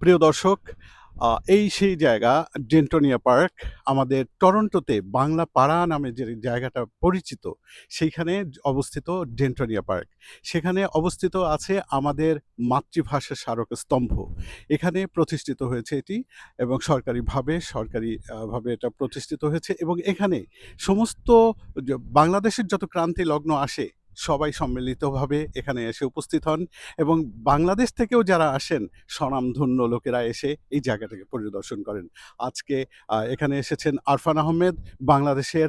প্রিয় দর্শক এই সেই জায়গা ডেন্টোনিয়া পার্ক আমাদের টরন্টোতে বাংলা পাড়া নামে যে জায়গাটা পরিচিত, সেইখানে অবস্থিত ডেন্টোনিয়া পার্ক সেখানে অবস্থিত আছে আমাদের মাতৃভাষা স্মারক স্তম্ভ। এখানে প্রতিষ্ঠিত হয়েছে এটি এবং সরকারিভাবে সরকারিভাবে এটা প্রতিষ্ঠিত হয়েছে এবং এখানে সমস্ত বাংলাদেশের যত ক্রান্তি লগ্ন আসে সবাই সম্মিলিতভাবে এখানে এসে উপস্থিত হন এবং বাংলাদেশ থেকেও যারা আসেন, স্বনামধন্য লোকেরা এসে এই জায়গাটাকে পরিদর্শন করেন। আজকে এখানে এসেছেন আরফান আহমেদ, বাংলাদেশের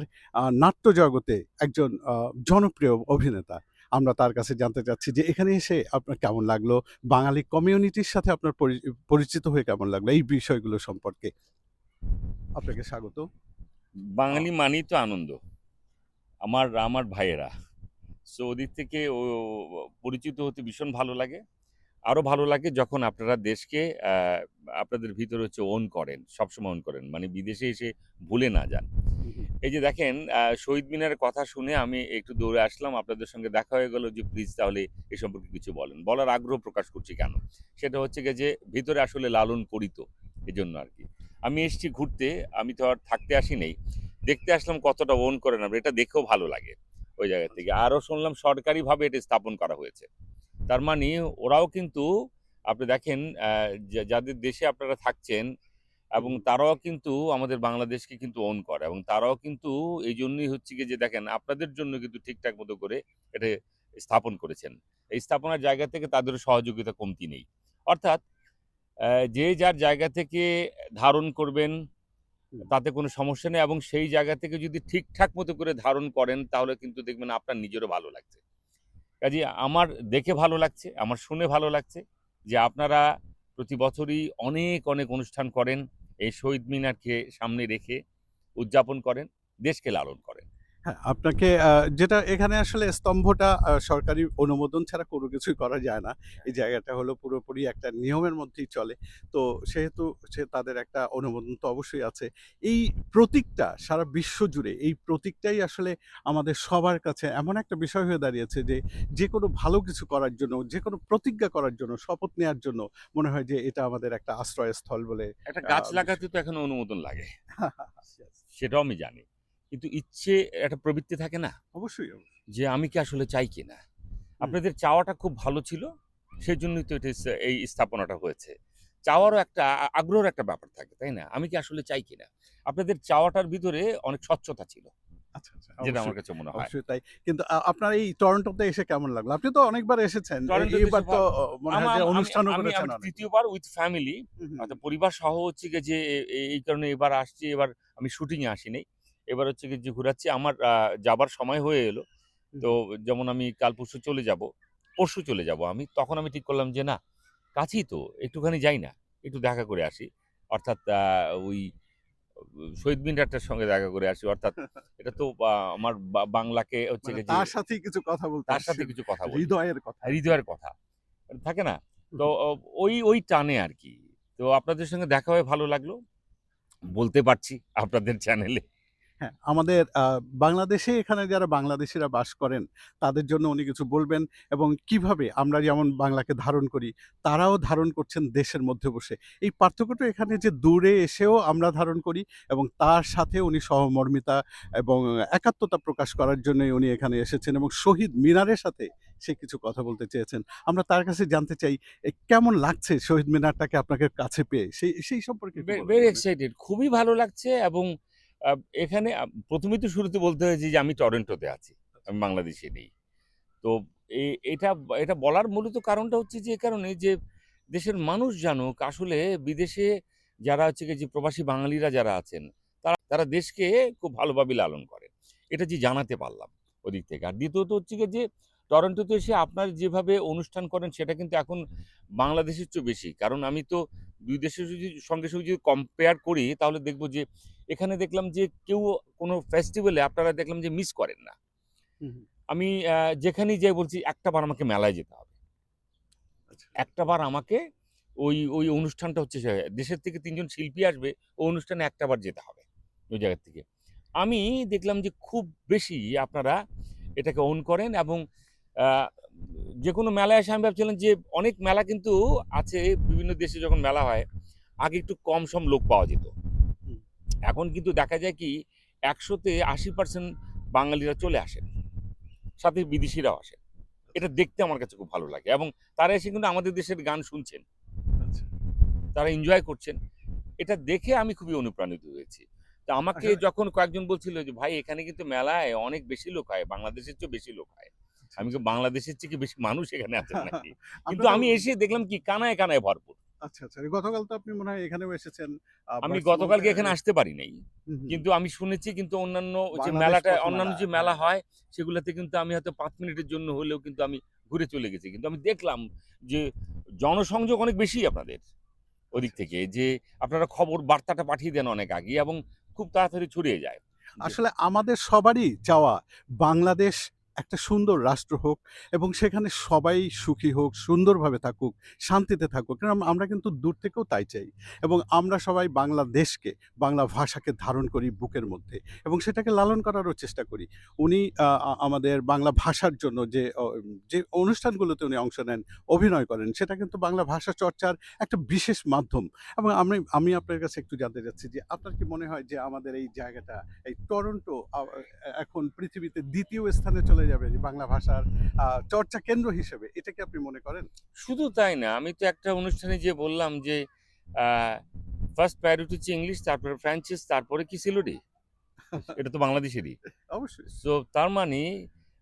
নাট্য জগতে একজন জনপ্রিয় অভিনেতা। আমরা তার কাছে জানতে চাচ্ছি যে এখানে এসে আপনার কেমন লাগল? বাঙালি কমিউনিটির সাথে আপনার পরি- পরিচিত হয়ে কেমন লাগল? এই বিষয়গুলো সম্পর্কে। আপনাকে স্বাগত। বাঙালি মানেই তো আনন্দ। আমার আমার ভাইয়েরা। সো ওদিক থেকে ও পরিচিত হতে ভীষণ ভালো লাগে। আরও ভালো লাগে যখন আপনারা দেশকে আপনাদের ভিতরে হচ্ছে ওন করেন সবসময় ওন করেন। মানে বিদেশে এসে ভুলে না যান। এই যে দেখেন শহীদ মিনারের কথা শুনে আমি একটু দৌড়ে আসলাম। আপনাদের সঙ্গে দেখা হয়ে গেল যে প্লিজ তাহলে এ সম্পর্কে কিছু বলেন। বলার আগ্রহ প্রকাশ করছি কেন? সেটা হচ্ছে গিয়ে যে ভিতরে আসলে লালন করিত এই জন্য আর কি। আমি এসেছি ঘুরতে আমি তো আর থাকতে আসি নেই। দেখতে আসলাম কতটা ওন করেন আমরা এটা দেখেও ভালো লাগে। ওই জায়গা থেকে। আরও শুনলাম সরকারিভাবে এটা স্থাপন করা হয়েছে। তার মানে ওরাও কিন্তু আপনি দেখেন যাদের দেশে আপনারা থাকছেন এবং তারাও কিন্তু আমাদের বাংলাদেশকে কিন্তু ওন করে এবং তারাও কিন্তু এই জন্যই হচ্ছে কি যে দেখেন আপনাদের জন্য কিন্তু ঠিকঠাক মতো করে এটা স্থাপন করেছেন। এই স্থাপনার জায়গা থেকে তাদের সহযোগিতা কমতি নেই। অর্থাৎ যে যার জায়গা থেকে ধারণ করবেন তাতে কোনো সমস্যা নেই এবং সেই জায়গা থেকে যদি ঠিকঠাক মতো করে ধারণ করেন, তাহলে কিন্তু দেখবেন আপনার নিজেরও ভালো লাগছে। কাজে আমার দেখে ভালো লাগছে, আমার শুনে ভালো লাগছে যে আপনারা প্রতি বছরই অনেক অনেক অনুষ্ঠান করেন, এই শহীদ মিনারকে সামনে রেখে উদযাপন করেন, দেশকে লালন করেন। হ্যাঁ আপনাকে যেটা এখানে আসলে স্তম্ভটা সরকারি অনুমোদন ছাড়া কোনো কিছুই করা যায় না। এই জায়গাটা হলো পুরোপুরি একটা নিয়মের মধ্যেই চলে। তো সেহেতু সে তাদের একটা অনুমোদন তো অবশ্যই আছে। এই প্রতীকটা সারা বিশ্ব জুড়ে এই প্রতীকটাই আসলে আমাদের সবার কাছে এমন একটা বিষয় হয়ে দাঁড়িয়েছে যে যে কোনো ভালো কিছু করার জন্য যে কোনো প্রতিজ্ঞা করার জন্য শপথ নেওয়ার জন্য মনে হয় যে এটা আমাদের একটা আশ্রয়স্থল বলে একটা গাছ লাগাতে তো এখন অনুমোদন লাগে। সেটাও আমি জানি। কিন্তু ইচ্ছে একটা প্রবৃত্তি থাকে না? অবশ্যই যে আমি কি আসলে চাই কি না আপনাদের চাওয়াটা খুব ভালো ছিল সেই জন্যই তো এটা এই স্থাপনাটা হয়েছে। চাওয়ারও একটা আগ্রহের একটা ব্যাপার থাকে তাই না? আমি কি আসলে চাই কিনা? আপনাদের চাওয়াটার ভিতরে অনেক স্বচ্ছতা ছিল আচ্ছা আচ্ছা যেটা আমার কাছে মনে হয়। তাই। কিন্তু আপনার এই টরন্টোতে এসে কেমন লাগল? আপনি তো অনেকবার এসেছেন এ- টরন্টোতে এইবার এসে তো মনে হয় যে অনুষ্ঠানও করেছেন তৃতীয়বার উইথ ফ্যামিলি অর্থাৎ পরিবার সহ হচ্ছে যে এই কারণে এবার আসছি এবার আমি শুটিং এ আসিনি। এবার হচ্ছে গিয়ে যে ঘুরাচ্ছি। আমার যাবার সময় হয়ে এলো। তো যেমন আমি কাল পরশু চলে যাব পরশু চলে যাব আমি তখন আমি ঠিক করলাম যে না কাছেই তো একটুখানি যাই না একটু দেখা করে আসি। অর্থাৎ ওই শহীদ মিনারটার সঙ্গে দেখা করে আসি। অর্থাৎ এটা তো আমার বাংলাকে হচ্ছে মানে তার সাথেই কিছু কথা বলতে তার সাথে কিছু কথা বলি। হৃদয়ের কথা। হৃদয়ের কথা। থাকে না? তো ওই ওই টানে আর কি। তো আপনাদের সঙ্গে দেখা হয়ে ভালো লাগল। বলতে পারছি আপনাদের চ্যানেলে। হ্যাঁ আমাদের বাংলাদেশে এখানে যারা বাংলাদেশিরা বাস করেন তাদের জন্য উনি কিছু বলবেন এবং কীভাবে আমরা যেমন বাংলাকে ধারণ করি তারাও ধারণ করছেন দেশের মধ্যে বসে। এই পার্থক্যটা এখানে যে দূরে এসেও আমরা ধারণ করি এবং তার সাথে উনি সহমর্মিতা এবং একাত্মতা প্রকাশ করার জন্যই উনি এখানে এসেছেন এবং শহীদ মিনারের সাথে সে কিছু কথা বলতে চেয়েছেন। আমরা তার কাছে জানতে চাই কেমন লাগছে শহীদ মিনারটাকে আপনাকে কাছে পেয়ে? সেই সেই সম্পর্কে ভেরি এক্সাইটেড খুবই ভালো লাগছে এবং এখানে প্রথমেই তো শুরুতে বলতে হয়েছে যে আমি টরেন্টোতে আছি আমি বাংলাদেশে নেই। তো এটা এটা বলার মূলত কারণটা হচ্ছে যে এ কারণে যে দেশের মানুষ জানুক আসলে বিদেশে যারা হচ্ছে যে প্রবাসী বাঙালিরা যারা আছেন তারা তারা দেশকে খুব ভালোভাবে লালন করে এটা যে জানাতে পারলাম ওদিক থেকে। আর দ্বিতীয়ত হচ্ছে গিয়ে যে টরন্টোতে এসে আপনার যেভাবে অনুষ্ঠান করেন সেটা কিন্তু এখন বাংলাদেশের চেয়ে বেশি। কারণ আমি তো দুই দেশের যদি সঙ্গে সঙ্গে যদি কম্পেয়ার করি তাহলে দেখব যে এখানে দেখলাম যে কেউ কোনো ফেস্টিভ্যালে আপনারা দেখলাম যে মিস করেন না। আমি যেখানেই যাই বলছি একটা বার আমাকে মেলায় যেতে হবে। আচ্ছা। একটা বার আমাকে ওই ওই অনুষ্ঠানটা হচ্ছে দেশের থেকে তিনজন শিল্পী আসবে ওই অনুষ্ঠানে একটা বার যেতে হবে ওই জায়গার থেকে। আমি দেখলাম যে খুব বেশি আপনারা এটাকে অন করেন এবং যে কোনো মেলায় এসে আমি ভাবছিলাম যে অনেক মেলা কিন্তু আছে বিভিন্ন দেশে যখন মেলা হয় আগে একটু কম সম লোক পাওয়া যেত। এখন কিন্তু দেখা যায় কি একশোতে আশি পার্সেন্ট বাঙালিরা চলে আসেন সাথে বিদেশিরাও আসেন। এটা দেখতে আমার কাছে খুব ভালো লাগে এবং তারা এসে কিন্তু আমাদের দেশের গান শুনছেন। আচ্ছা। তারা এনজয় করছেন। এটা দেখে আমি খুবই অনুপ্রাণিত হয়েছি। তা আমাকে যখন কয়েকজন বলছিল যে ভাই এখানে কিন্তু মেলায় অনেক বেশি লোক হয় বাংলাদেশের চেয়ে বেশি লোক হয়। আমি কি বাংলাদেশের থেকে বেশি মানুষ এখানে আছেন নাকি? কিন্তু আমি এসে দেখলাম কি কানায় কানায় ভরপুর। আচ্ছা আচ্ছা। গতকাল তো আপনি মনে হয় এখানেও এসেছেন আমি গতকালকে এখানে আসতে পারি নাই। কিন্তু আমি শুনেছি কিন্তু অন্যান্য যে মেলাটা অন্যান্য যে মেলা হ্যাঁ। হয় সেগুলোতে কিন্তু আমি হয়তো পাঁচ মিনিটের জন্য হলেও কিন্তু আমি ঘুরে চলে গেছি। কিন্তু আমি দেখলাম যে জনসংযোগ অনেক বেশি আপনাদের ওদিক আচ্ছা, থেকে যে আপনারা খবর বার্তাটা পাঠিয়ে দেন অনেক আগে এবং খুব তাড়াতাড়ি ছড়িয়ে যায়। আসলে আমাদের সবারই চাওয়া বাংলাদেশ একটা সুন্দর রাষ্ট্র হোক এবং সেখানে সবাই সুখী হোক, সুন্দরভাবে থাকুক, শান্তিতে থাকুক। কারণ আমরা কিন্তু দূর থেকেও তাই চাই এবং আমরা সবাই বাংলাদেশকে, বাংলা ভাষাকে ধারণ করি বুকের মধ্যে এবং সেটাকে লালন করারও চেষ্টা করি। উনি আমাদের বাংলা ভাষার জন্য যে যে অনুষ্ঠানগুলোতে উনি অংশ নেন, অভিনয় করেন, সেটা কিন্তু বাংলা ভাষা চর্চার একটা বিশেষ মাধ্যম। এবং আমি আমি আপনার কাছে একটু জানতে চাচ্ছি যে, আপনার কি মনে হয় যে আমাদের এই জায়গাটা, এই টরন্টো এখন পৃথিবীতে দ্বিতীয় স্থানে চলে যাবে যে বাংলা ভাষার চর্চা কেন্দ্র হিসেবে এটা কি আপনি মনে করেন? শুধু তাই না আমি তো একটা অনুষ্ঠানে যে বললাম যে ফার্স্ট প্রায়োরিটি হচ্ছে ইংলিশ তারপরে ফ্রান্সিস তারপরে কি সিলোডি এটা তো বাংলাদেশেরই। অবশ্যই। সো তার মানে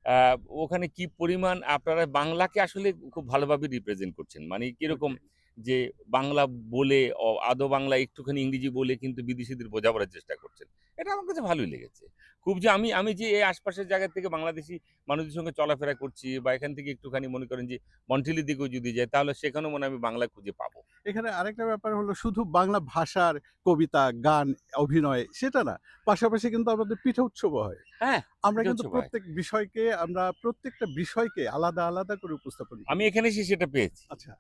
আহ, ওখানে কি পরিমাণ আপনারা বাংলাকে আসলে খুব ভালোভাবে রিপ্রেজেন্ট করছেন? মানে কীরকম যে বাংলা বলে আদো বাংলা একটুখানি ইংরেজি বলে কিন্তু বিদেশিদের বোঝাবার চেষ্টা করছেন। এটা আমার কাছে ভালোই লেগেছে। খুব যে আমি আমি যে এই আশপাশের জায়গা থেকে বাংলাদেশি মানুষদের সঙ্গে চলাফেরা করছি বা এখান থেকে একটুখানি মনে করেন যে মন্টিলির দিকেও যদি যাই তাহলে সেখানেও মনে আমি বাংলা খুঁজে পাবো। এখানে আরেকটা ব্যাপার হলো শুধু বাংলা ভাষার কবিতা গান অভিনয় সেটা না পাশাপাশি কিন্তু আমাদের পিঠা উৎসবও হয়। হ্যাঁ, আমরা কিন্তু প্রত্যেক বিষয়কে আমরা প্রত্যেকটা বিষয়কে আলাদা আলাদা করে উপস্থাপন আমি এখানে এসে সেটা পেয়েছি। আচ্ছা।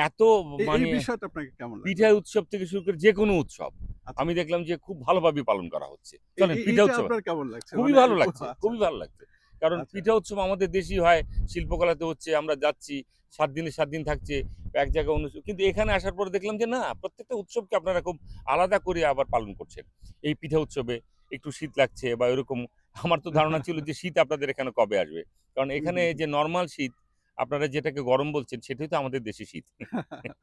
এত মানে বিষয়টা আপনাকে কেমন পিঠা উৎসব থেকে শুরু করে যে কোনো উৎসব আচ্ছা। আমি দেখলাম যে খুব ভালোভাবে পালন করা হচ্ছে চলেন পিঠা উৎসব আপনার কেমন লাগছে খুবই মানে- ভালো লাগছে আচ্ছা। খুবই ভালো লাগছে কারণ আচ্ছা। পিঠা উৎসব আমাদের দেশই হয় শিল্পকলাতে হচ্ছে আমরা যাচ্ছি সাত দিনে সাত দিন থাকছে এক জায়গায় অনুষ্ঠান কিন্তু এখানে আসার পর দেখলাম যে না প্রত্যেকটা উৎসবকে আপনারা খুব আলাদা করে আবার পালন করছেন এই পিঠা উৎসবে একটু শীত লাগছে বা এরকম আমার তো ধারণা ছিল যে শীত আপনাদের এখানে কবে আসবে কারণ এখানে। যে নর্মাল শীত আপনারা যেটাকে গরম বলছেন, সেটাই তো আমাদের দেশে শীত।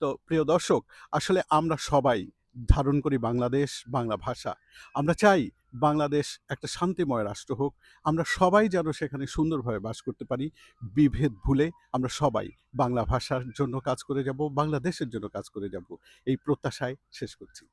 তো প্রিয় দর্শক, আসলে আমরা সবাই ধারণ করি বাংলাদেশ, বাংলা ভাষা। আমরা চাই বাংলাদেশ একটা শান্তিময় রাষ্ট্র হোক। আমরা সবাই যেন সেখানে সুন্দরভাবে বাস করতে পারি, বিভেদ ভুলে আমরা সবাই বাংলা ভাষার জন্য কাজ করে যাব, বাংলাদেশের জন্য কাজ করে যাব। এই প্রত্যাশায় শেষ করছি।